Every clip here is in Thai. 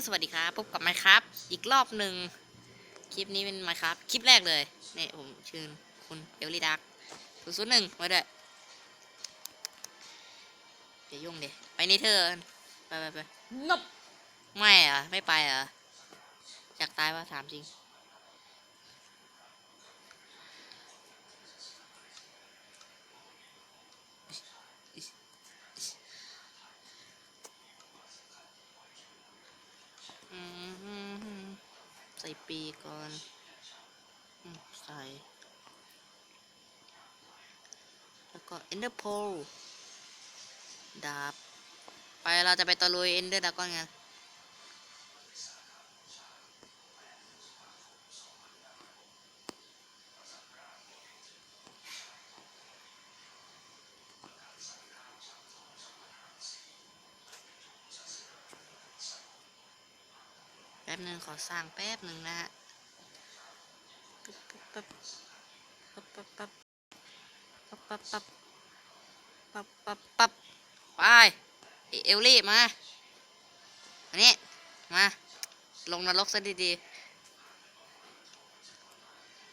ก็สวัสดีครับพบกับไมครับ อีกรอบหนึ่งคลิปนี้เป็นไมครับ คลิปแรกเลยนี่ผมชื่อคุณเอลลี่ดักศูนย์ศูนย์หนึ่งมาด้วยอย่ายุ่งเดไปในเธอไปไปไปนบไม่เหรอะไม่ไปเหรอะอยากตายว่าถามจริง อืม ใส่ปีก่อนใส่ แล้วก็ Ender Pearl ดาบ ไปเราจะไปตะลุย Ender Dragon กัน ป๊บหนึ่งขอสร้างแป๊บหนึ่งนะฮะปั๊บปั๊บปั๊บปั๊บปั๊บปั๊บปั๊บปั๊บปั๊บปั๊บไปไอ้เอลลี่มาอันนี้มา ลงนรกซะดี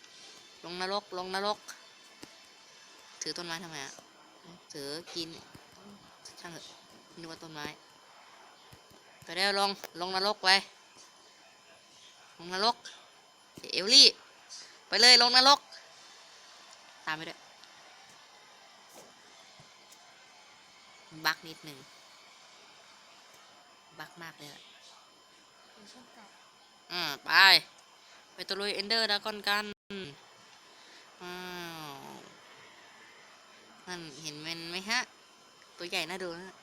ๆ ลงนรก ลงนรก ถือต้นไม้ทำไมอะ ถือกิน ช่างเถอะนึกว่าต้นไม้ ไปเร็วลง ลงนรกไป ลงนรกเอลลี่ ไปเลยลงนรก ตามไปด้วยบักนิดหนึ่งบักมากเลยอะเป็นช่องเก่าอ่าไป ไปตะลุยเอนเดอร์ดากอนกันอ้าวนั่นเห็นมันไหมฮะ ตัวใหญ่น่าดูนะ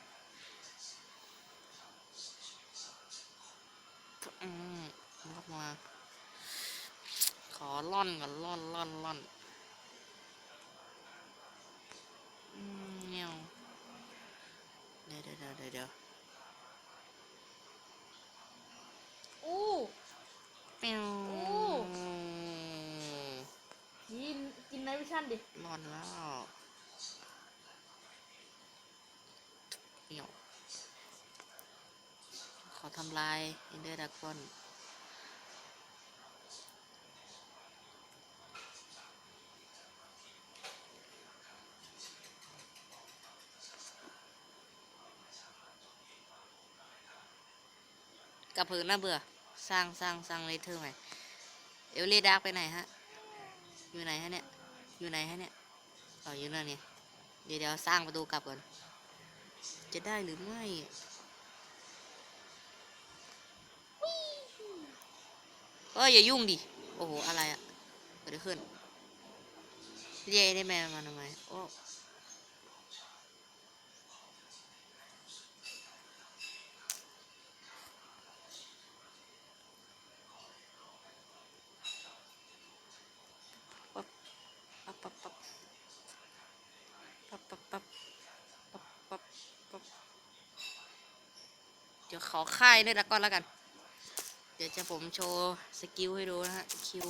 อืม มา ขอล่อนก่อนล่อนล่อนล่อนอืมเงี้ยวเดี๋ยวเดี๋ยวเดี๋ยวเดี๋ยวเดี๋ยวอู้เปียวโอ้กินกินไนวิชั่นดิรอดแล้วเปียวขอทำลายเอนเดอร์ดากอน กับผืนน่าเบื่อ สร้างสร้างสร้างเลเทอร์ใหม่เอลลี่ดาร์กไปไหนฮะ อยู่ไหนฮะเนี่ย อยู่ไหนฮะเนี่ยอ๋ออยู่นั่นเนี่ยเดี๋ยวเดี๋ยวสร้างประตูกลับก่อน จะได้หรือไม่เอ้ยอย่ายุ่งดิ โอ้โห อะไรอะเกิดอะไรขึ้น เรียกไอ้ได้แมนมาทำไม โอ้ ขอค่ายด้วยละก่อนแล้วกัน เดี๋ยวจะผมโชว์สกิลให้ดูนะฮะคิว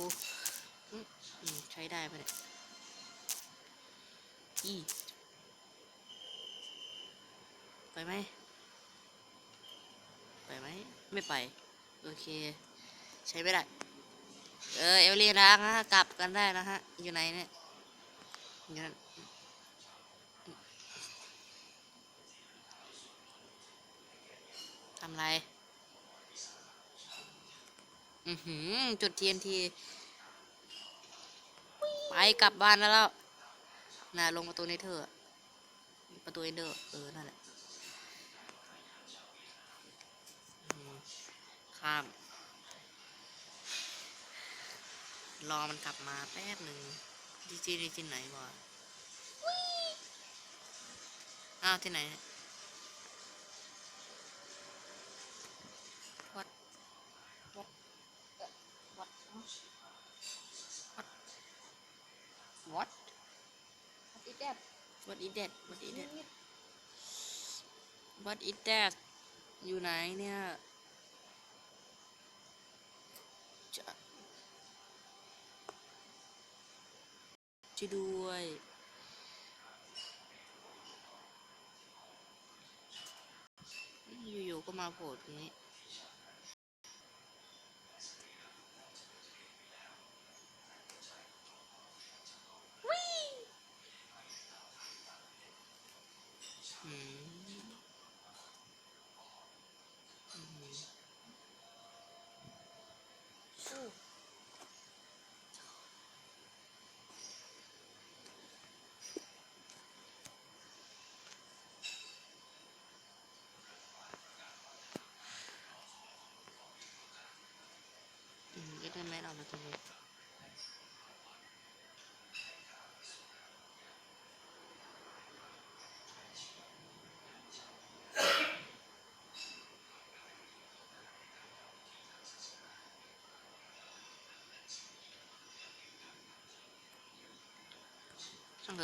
ใช้ได้ปะเนี่ยอีไปไหมไปไหมไม่ไป โอเค ใช้ไม่ได้ เออ เอลลี่นะฮะกลับกันได้นะฮะ อยู่ไหนเนี่ยอยู่นั่น ทำไร อือหือ จุดเทียนทีไปกลับบ้านแล้วแล้วน่ะลงประตูในเธอประตูเอนเดอร์เออ นั่นแหละข้าม รอมันกลับมาแป๊บหนึ่งดีจีดีจีไหนวะอ้าว ที่ไหน What What What What What อีแดด What is that What is that What is that อยู่ไหนเนี่ยจะช่วยด้วยอยู่ๆก็มาโผล่ตรงนี้ ช่างเถอะ ช่างเ